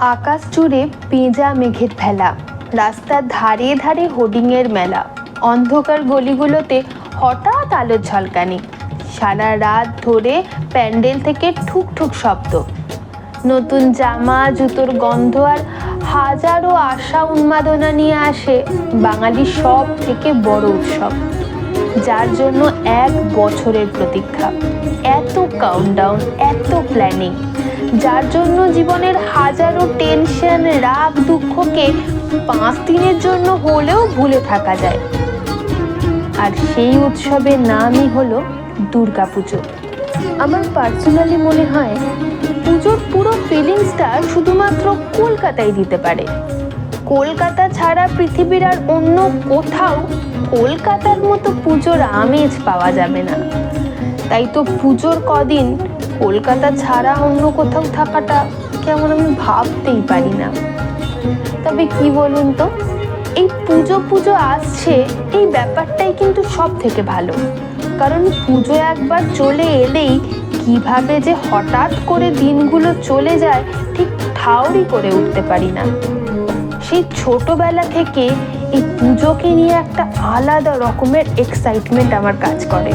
আকাশ জুড়ে পেঁজা মেঘের ফেলা রাস্তার ধারে ধারে হোর্ডিংয়ের মেলা। অন্ধকার গলিগুলোতে হঠাৎ আলোর ঝলকানি। সারা রাত ধরে প্যান্ডেল থেকে ঠুক ঠুক শব্দ। নতুন জামা, জুতোর গন্ধ আর হাজারো আশা উন্মাদনা নিয়ে আসে বাঙালির সব থেকে বড় উৎসব। যার জন্য এক বছরের প্রতীক্ষা। এত কাউন্টডাউন এত প্ল্যানিং যার জন্য জীবনের হাজারো টেনশন রাগ, দুঃখকে পাঁচ দিনের জন্য হলেও ভুলে থাকা যায়। আর সেই উৎসবের নামই হলো দুর্গাপুজো। আমার পার্সোনালি মনে হয়, পুজোর পুরো ফিলিংসটা শুধুমাত্র কলকাতায় দিতে পারে। কলকাতা ছাড়া পৃথিবীর আর অন্য কোথাও কলকাতার মতো পুজোর আমেজ পাওয়া যাবে না। তাই তো পুজোর কদিন কলকাতা ছাড়া অন্য কোথাও থাকাটা কেমন আমি ভাবতেই পারি না। তবে কি বলুন তো, এই পুজো পুজো আসছে, এই ব্যাপারটাই কিন্তু সব থেকে ভালো। কারণ পুজো একবার চলে এলেই কীভাবে যে হঠাৎ করে দিনগুলো চলে যায়, ঠিক ঠাউরি করে উঠতে পারি না। সেই ছোটবেলা থেকে এই পুজোকে নিয়ে একটা আলাদা রকমের এক্সাইটমেন্ট আমার কাজ করে।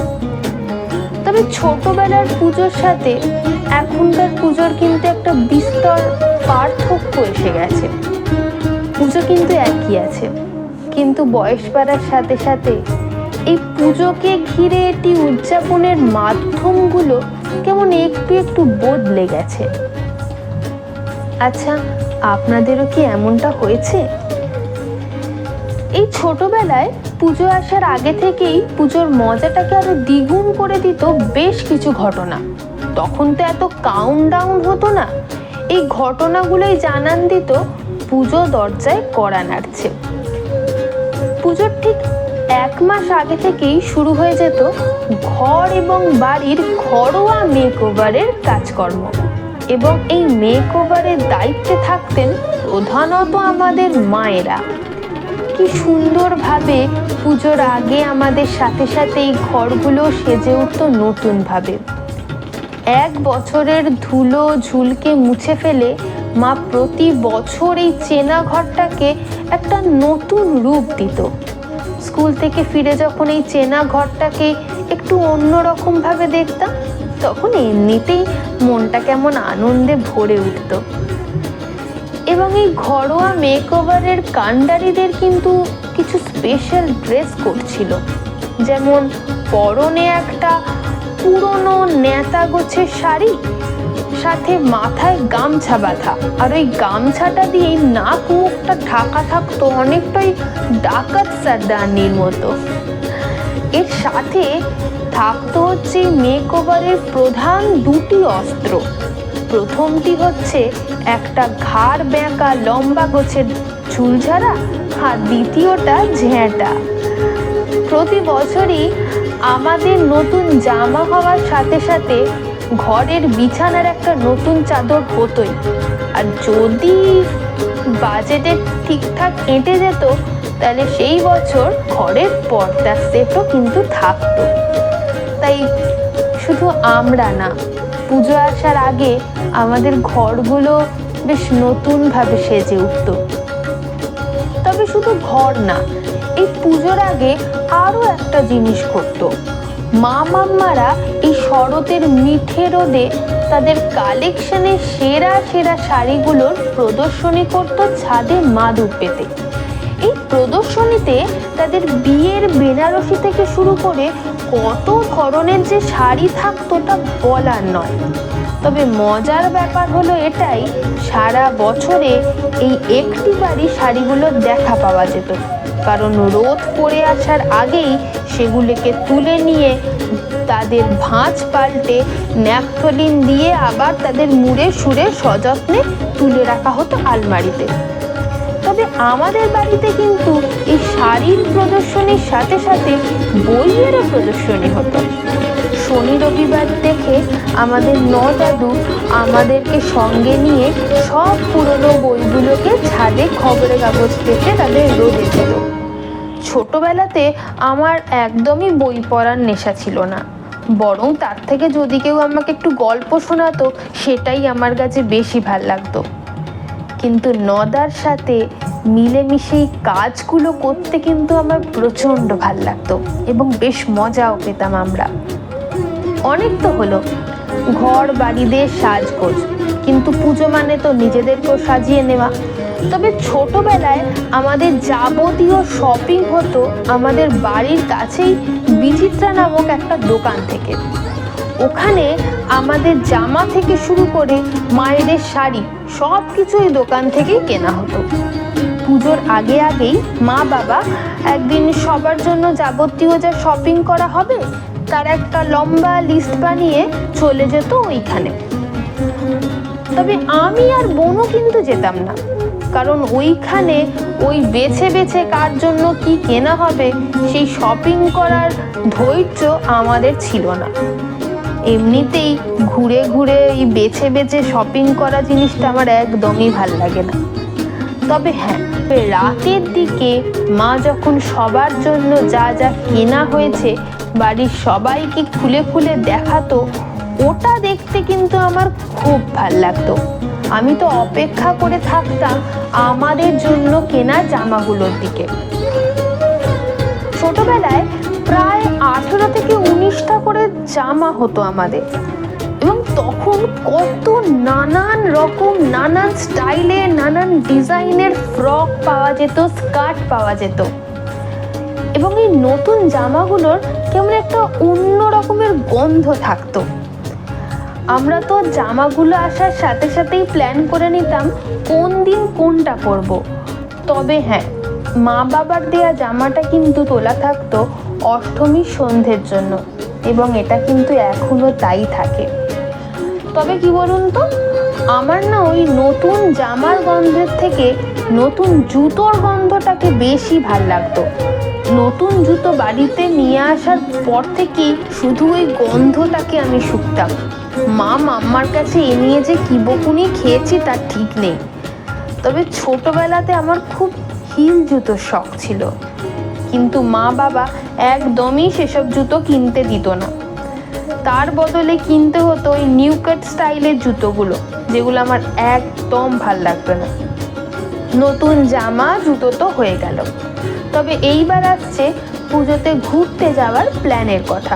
তবে ছোটবেলার পুজোর সাথে এখনকার পুজোর কিন্তু একটা বিস্তর পার্থক্য এসে গেছে। পুজো কিন্তু একই আছে, কিন্তু বয়স বাড়ার সাথে সাথে এই পুজোকে ঘিরে এটি উদযাপনের মাধ্যমগুলো কেমন একটু একটু বদলে গেছে। আচ্ছা আপনাদেরও কি এমনটা হয়েছে? এই ছোটবেলায় পুজো আসার আগে থেকেই পুজোর মজাটাকে আরও দ্বিগুণ করে দিত বেশ কিছু ঘটনা। তখন তো এত কাউন্ট ডাউন হতো না। এই ঘটনাগুলোই জানান দিত পুজো দরজায় কড়া নাড়ছে। পুজোর ঠিক এক মাস আগে থেকেই শুরু হয়ে যেত ঘর এবং বাড়ির ঘরোয়া মেকওভারের কাজকর্ম। এবং এই মেকওভারের দায়িত্বে থাকতেন প্রধানত আমাদের মায়েরা। কি সুন্দরভাবে পুজোর আগে আমাদের সাথে সাথে এই ঘরগুলো সেজে উঠতো নতুনভাবে। এক বছরের ধুলো ঝুলকে মুছে ফেলে মা প্রতি বছর এই চেনা ঘরটাকে একটা নতুন রূপ দিত। স্কুল থেকে ফিরে যখন এই চেনা ঘরটাকে একটু অন্যরকমভাবে দেখতাম, তখন এমনিতেই মনটা কেমন আনন্দে ভরে উঠতো। এবং এই ঘরোয়া মেকওভারের কাণ্ডারিদের কিন্তু কিছু স্পেশাল ড্রেস করছিল। যেমন পরনে একটা পুরনো নেতা গোছের শাড়ি, সাথে মাথায় গামছা বাঁধা। আর ওই গামছাটা দিয়ে নাক মুখটা ঢাকা থাকতো অনেকটাই ডাকাত সারদানির মতো। এর সাথে থাকতো হচ্ছে মেকওভারের প্রধান দুটি অস্ত্র। প্রথমটি হচ্ছে একটা ঘাড় ব্যাঁকা লম্বা গোছের চুলঝাড়া আর দ্বিতীয়টা ঝ্যাঁটা প্রতি বছরই আমাদের নতুন জামা হওয়ার সাথে সাথে ঘরের বিছানার একটা নতুন চাদর হতোই। আর যদি বাজেটে ঠিকঠাক এঁটে যেত, তাহলে সেই বছর ঘরের পর্দার সেটও কিন্তু থাকতো। তাই শুধু আমরা না পুজো আসার আগে আমাদের ঘরগুলো বেশ নতুনভাবে সেজে উঠত। তবে শুধু ঘর না, এই পুজোর আগে আরও একটা জিনিস করতো মা মাম্মারা এই শরতের মিঠে রোদে তাদের কালেকশনের সেরা সেরা শাড়িগুলোর প্রদর্শনী করত ছাদে মাদুর পেতে। এই প্রদর্শনীতে তাদের বিয়ের বেনারসি থেকে শুরু করে কত ধরনের যে শাড়ি থাকতো তা বলার নয়। তবে মজার ব্যাপার হলো এটাই, সারা বছরে এই একটি বাড়ি শাড়িগুলো দেখা পাওয়া যেত। কারণ রোদ পড়ে আসার আগেই সেগুলিকে তুলে নিয়ে তাদের ভাঁজ পাল্টে ন্যাপথলিন দিয়ে আবার তাদের মুড়ে সুরে সযত্নে তুলে রাখা হতো আলমারিতে। তবে আমাদের বাড়িতে কিন্তু এই শাড়ির প্রদর্শনীর সাথে সাথে বইয়েরও প্রদর্শনী হতো। শনি রবিবার দেখে আমাদের ন দাদু আমাদেরকে সঙ্গে নিয়ে সব পুরনো বইগুলোকে ছাদে খবরের কাগজ পেতে তাদের রোদে দিত ছোটবেলাতে আমার একদমই বই পড়ার নেশা ছিল না। বরং তার থেকে যদি কেউ আমাকে একটু গল্প শোনাতো, সেটাই আমার কাছে বেশি ভালো লাগতো। কিন্তু নদার সাথে মিলেমিশে এই কাজগুলো করতে কিন্তু আমার প্রচণ্ড ভালো লাগতো এবং বেশ মজাও পেতাম আমরা। অনেক তো হলো, ঘর বাড়িদের সাজগোজ, কিন্তু পুজো মানে তো নিজেদেরকেও সাজিয়ে নেওয়া। তবে ছোটবেলায় আমাদের যাবতীয় শপিং হতো আমাদের বাড়ির কাছেই বিচিত্রা নামক একটা দোকান থেকে। ওখানে আমাদের জামা থেকে শুরু করে মায়েদের শাড়ি সব কিছুই দোকান থেকেই কেনা হতো। পুজোর আগে আগেই মা বাবা একদিন সবার জন্য যাবতীয় যা শপিং করা হবে, তার একটা লম্বা লিস্ট বানিয়ে চলে যেত ওইখানে। তবে আমি আর বোনও কিন্তু যেতাম না, কারণ ওইখানে ওই বেছে বেছে কার জন্য কি কেনা হবে, সেই শপিং করার ধৈর্য আমাদের ছিল না। এমনিতেই ঘুরে ঘুরে এই বেছে বেছে শপিং করা জিনিসটা আমার একদমই ভালো লাগে না। তবে হ্যাঁ রাতের দিকে মা যখন সবার জন্য যা যা কেনা হয়েছে, বাড়ির সবাইকে খুলে খুলে দেখাতো, ওটা দেখতে কিন্তু আমার খুব ভালো লাগতো। আমি তো অপেক্ষা করে থাকতাম আমাদের জন্য কেনা জামাগুলোর দিকে। ছোটবেলায় প্রায় আঠেরো থেকে উনিশটা করে জামা হতো আমাদের। এবং তখন কত নানান রকম, নানান স্টাইলে, নানান ডিজাইনের ফ্রক পাওয়া যেত, স্কার্ট পাওয়া যেত। এবং এই নতুন জামাগুলোর কেমন একটা অন্য রকমের গন্ধ থাকতো। আমরা তো জামাগুলো আসার সাথে সাথেই প্ল্যান করে নিতাম, কোন দিন কোনটা পরব। তবে হ্যাঁ মা বাবার দেয়া জামাটা কিন্তু তোলা থাকতো অষ্টমীর সন্ধ্যের জন্য, এবং এটা কিন্তু এখনও তাই থাকে। তবে কি বলুন তো, আমার না ওই নতুন জামার গন্ধের থেকে নতুন জুতোর গন্ধটাকে বেশি ভালো লাগতো। নতুন জুতো বাড়িতে নিয়ে আসার পর থেকেই শুধু ওই গন্ধটাকে আমি শুকতাম। মা মাম্মার কাছে এ নিয়ে যে কি বকুনি খেয়েছি তার ঠিক নেই। তবে ছোটবেলাতে আমার খুব হিল জুতোর শখ ছিল। কিন্তু মা বাবা একদমই সেসব জুতো কিনতে দিত না। তার বদলে কিনতে হতো ওই নিউ কাট স্টাইলের জুতোগুলো, যেগুলো আমার একদম ভালো লাগতো না। নতুন জামা, জুতো তো হয়ে গেল। তবে এইবার আসছে পুজোতে ঘুরতে যাওয়ার প্ল্যানের কথা।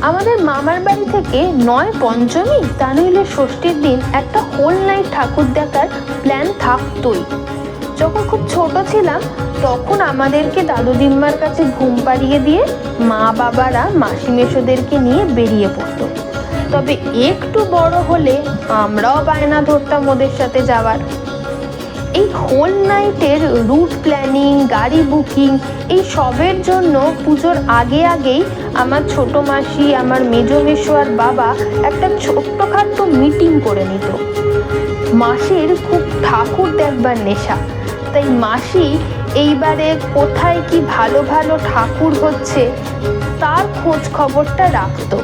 আমাদের মামার বাড়ি থেকে নয় পঞ্চমী, তা নইলে ষষ্ঠীর দিন একটা হোল নাইট ঠাকুর দেখার প্ল্যান থাকতোই। যখন খুব ছোট ছিলাম, তখন আমাদেরকে দাদু দিম্মার কাছে ঘুম পাড়িয়ে দিয়ে মা বাবারা মাসি মেশোদেরকে নিয়ে বেরিয়ে পড়তো। তবে একটু বড় হলে আমরাও বায়না ধরতাম ওদের সাথে যাওয়ার। এই হোল নাইটের রুট প্ল্যানিং গাড়ি বুকিং এই সবের জন্য পুজোর আগে আগেই আমার ছোট মাসি, আমার মেজো মেশো আর বাবা একটা ছোট্টখাট্ট মিটিং করে নিত। মাসির খুব ঠাকুর দেখবার নেশা। তাই মাসি, এইবারে কোথায় কি ভালো ভালো ঠাকুর হচ্ছে, তার খোঁজ খবরটা রাখতো।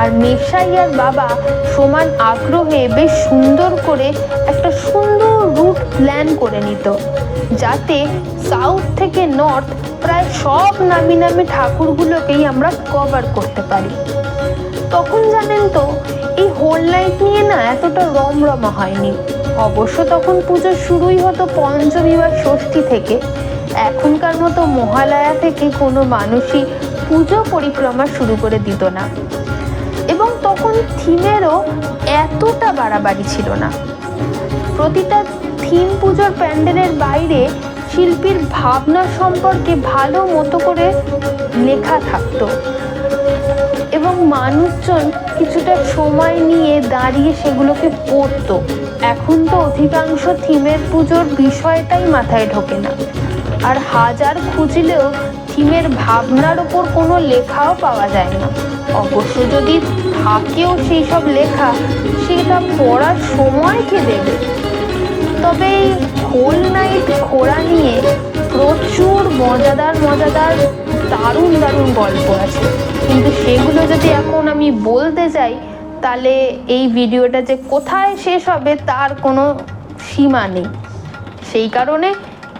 আর মেশাই আর বাবা সমান আগ্রহে বেশ সুন্দর করে একটা সুন্দর রুট প্ল্যান করে নিত, যাতে সাউথ থেকে নর্থ প্রায় সব নামি নামি ঠাকুরগুলোকেই আমরা কভার করতে পারি। তখন জানেন তো, এই হোল নাইট নিয়ে না এতটা রমরমা হয়নি। অবশ্য তখন পুজো শুরুই হতো পঞ্চমী বা ষষ্ঠী থেকে। এখনকার মতো মহালয়া থেকে কোনো মানুষই পুজো পরিক্রমা শুরু করে দিত না। এবং তখন থিমেরও এতটা বাড়াবাড়ি ছিল না। প্রতিটা থিম পুজোর প্যান্ডেলের বাইরে শিল্পীর ভাবনা সম্পর্কে ভালো মতো করে লেখা থাকতো। এবং মানুষজন কিছুটা সময় নিয়ে দাঁড়িয়ে সেগুলোকে পড়তো। এখন তো অধিকাংশ থিমের পুজোর বিষয়টাই মাথায় ঢোকে না। আর হাজার খুঁজলেও থিমের ভাবনার ওপর কোনো লেখাও পাওয়া যায় না। অবশ্য যদি থাকেও সেই সব লেখা, সেটা পড়ার সময় কে দেবে? তবে এই হোল নাইট ঘোরা নিয়ে প্রচুর মজাদার মজাদার দারুণ দারুণ গল্প আছে। কিন্তু সেগুলো যদি এখন আমি বলতে যাই তাহলে এই ভিডিওটা যে কোথায় শেষ হবে তার কোনো সীমা নেই। সেই কারণে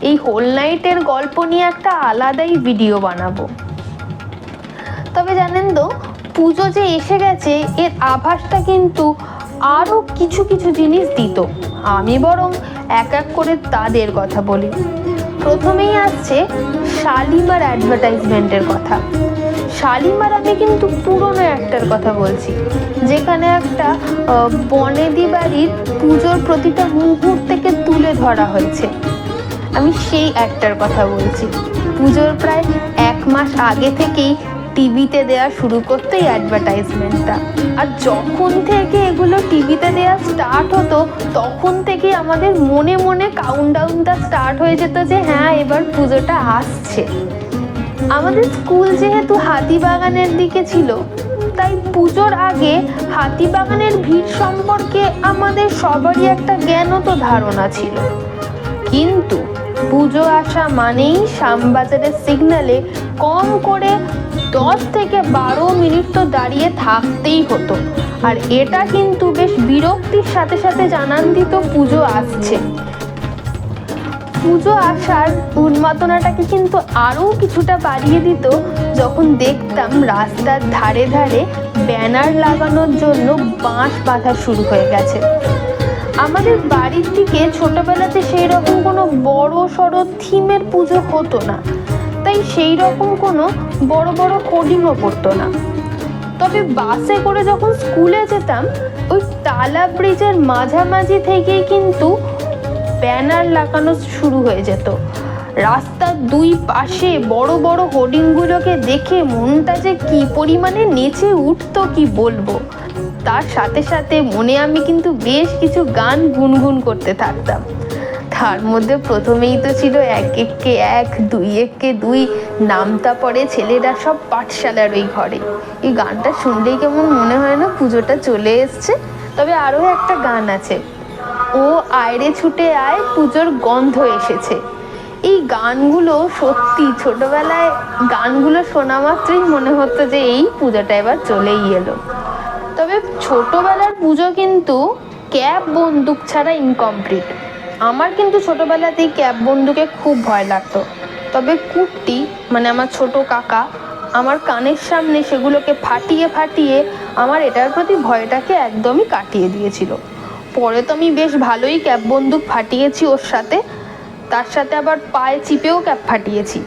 এই হোল নাইটের গল্প নিয়ে একটা আলাদাই ভিডিও বানাবো। তবে জানেন তো, পুজো যে এসে গেছে, এর আভাসটা কিন্তু আরও কিছু কিছু জিনিস দিত। আমি বরং এক এক করে তাদের কথা বলি। প্রথমেই আসছে শালিমার অ্যাডভার্টাইজমেন্টের কথা। শালিমার আমি কিন্তু পুরনো একটার কথা বলছি, যেখানে একটা বনেদি বাড়ির পুজোর প্রতিটা মুহূর্তকে তুলে ধরা হয়েছে। আমি সেই একটার কথা বলছি। পুজোর প্রায় এক মাস আগে থেকেই টিভিতে দেওয়া শুরু করতো এই অ্যাডভার্টাইজমেন্টটা আর যখন থেকে এগুলো টিভিতে দেওয়া স্টার্ট হতো, তখন থেকেই আমাদের মনে মনে কাউন্টডাউনটা স্টার্ট হয়ে যেত যে হ্যাঁ এবার পুজোটা আসছে। আমাদের স্কুল যেহেতু হাতিবাগানের দিকে ছিল, তাই পুজোর আগে হাতিবাগানের ভিড় সম্পর্কে আমাদের সবারই একটা জ্ঞানত ধারণা ছিল। কিন্তু পুজো আসা মানেই শ্যামবাজারের সিগনালে কম করে দশ থেকে বারো মিনিট তো দাঁড়িয়ে থাকতেই হতো। আর এটা কিন্তু বেশ বিরক্তির সাথে সাথে জানান দিত পুজো আসছে। পুজো আসার উন্মাদনাটাকে কিন্তু আরও কিছুটা বাড়িয়ে দিত যখন দেখতাম রাস্তার ধারে ধারে ব্যানার লাগানোর জন্য বাঁশ বাঁধা শুরু হয়ে গেছে। আমাদের বাড়ির দিকে ছোটবেলাতে সেই রকম কোনো বড় সড়ো থিমের পুজো হতো না। তাই সেই রকম কোনো বড় বড় হোর্ডিংও পড়তো না। তবে বাসে করে যখন স্কুলে যেতাম, ওই টালা ব্রিজের মাঝামাঝি থেকেই কিন্তু ব্যানার লাগানো শুরু হয়ে যেত। রাস্তার দুই পাশে বড় বড় হোর্ডিংগুলোকে দেখে মনটা যে কি পরিমাণে নেচে উঠতো কি বলব। তার সাথে সাথে মনে আমি কিন্তু বেশ কিছু গান গুনগুন করতে থাকতাম। তার মধ্যে প্রথমেই তো ছিল এক এককে এক, দুই এককে দুই, নামতা পড়ে ছেলেরা সব পাঠশালার ওই ঘরে। এই গানটা শুনলেই কেমন মনে হয় না পুজোটা চলে এসছে। তবে আরও একটা গান আছে। ও আয়রে ছুটে আয়, পুজোর গন্ধ এসেছে। এই গানগুলো সত্যি ছোটবেলায় গানগুলো শোনা মাত্রই মনে হতো যে এই পুজোটা এবার চলেই এলো। তবে ছোটবেলার পুজো কিন্তু ক্যাব বন্দুক ছাড়া ইনকমপ্লিট আমার কিন্তু ছোটবেলাতেই ক্যাব বন্দুকে খুব ভয় লাগতো। তবে কুট্টি মানে আমার ছোট কাকা, আমার কানের সামনে সেগুলোকে ফাটিয়ে ফাটিয়ে আমার এটার প্রতি ভয়টাকে একদমই কাটিয়ে দিয়েছিল। পরে তো আমি বেশ ভালোই ক্যাব বন্দুক ফাটিয়েছি ওর সাথে। তার সাথে আবার পায়ে চিপেও ক্যাব ফাটিয়েছি।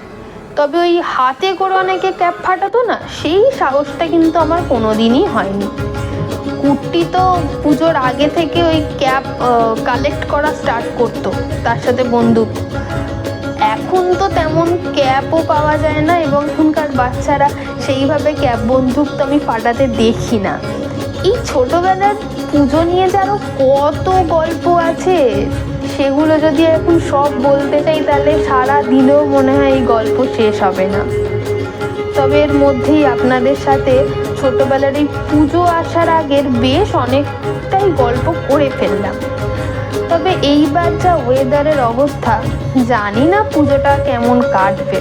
তবে ওই হাতে করে অনেকে ক্যাব ফাটাতো না, সেই সাহসটা কিন্তু আমার কোনোদিনই হয়নি। কুর্তি তো পুজোর আগে থেকে ওই ক্যাব কালেক্ট করা স্টার্ট করতো, তার সাথে বন্দুক। এখন তো তেমন ক্যাবও পাওয়া যায় না, এবং এখনকার বাচ্চারা সেইভাবে ক্যাব বন্দুক তো আমি ফাটাতে দেখি না। এই ছোটবেলার পুজো নিয়ে যে আরও কত গল্প আছে, সেগুলো যদি এখন সব বলতে চাই, তাহলে সারা দিনেও মনে হয় এই গল্প শেষ হবে না। তবে এর মধ্যেই আপনাদের সাথে ছোটবেলার এই পুজো আসার আগের বেশ অনেকটাই গল্প করে ফেললাম। তবে এইবার যা ওয়েদারের অবস্থা, জানি না পুজোটা কেমন কাটবে।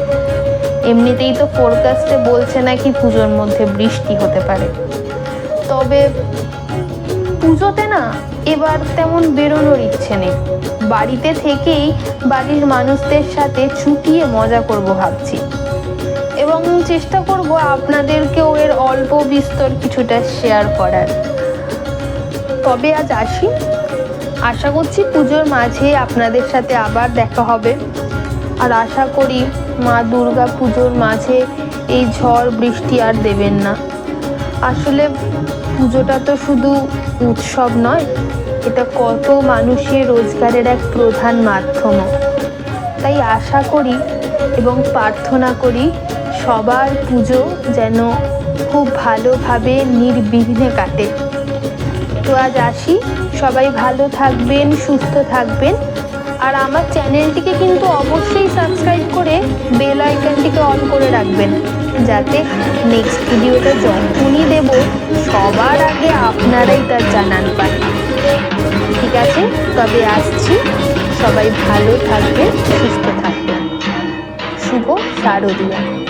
এমনিতেই তো ফোরকাস্টে বলছে নাকি পুজোর মধ্যে বৃষ্টি হতে পারে। তবে পুজোতে না এবার তেমন বেরোনোর ইচ্ছে নেই। বাড়িতে থেকেই বাড়ির মানুষদের সাথে ছুটিয়ে মজা করব ভাবছি। এবং চেষ্টা করব আপনাদেরকেও এর অল্প বিস্তর কিছুটা শেয়ার করার। তবে আজ আসি। আশা করছি পুজোর মাঝে আপনাদের সাথে আবার দেখা হবে। আর আশা করি মা দুর্গা পুজোর মাঝে এই ঝড় বৃষ্টি আর দেবেন না। আসলে পুজোটা তো শুধু উৎসব নয়, এটা কত মানুষের রোজগারের এক প্রধান মাধ্যমও তাই আশা করি এবং প্রার্থনা করি সবার পুজো যেন খুব ভালোভাবে নির্বিঘ্নে কাটে। তো আজ আসি, সবাই ভালো থাকবেন, সুস্থ থাকবেন। আর আমার চ্যানেলটিকে কিন্তু অবশ্যই সাবস্ক্রাইব করে বেল আইকনটিকে অন করে রাখবেন। যাতে নেক্সট ভিডিওটা যখনই দেব, সবার আগে আপনারাই তার জানান পান। ঠিক আছে? তবে আসছি। সবাই ভালো থাকবে সুস্থ থাকবে শুভ শারদীয়া।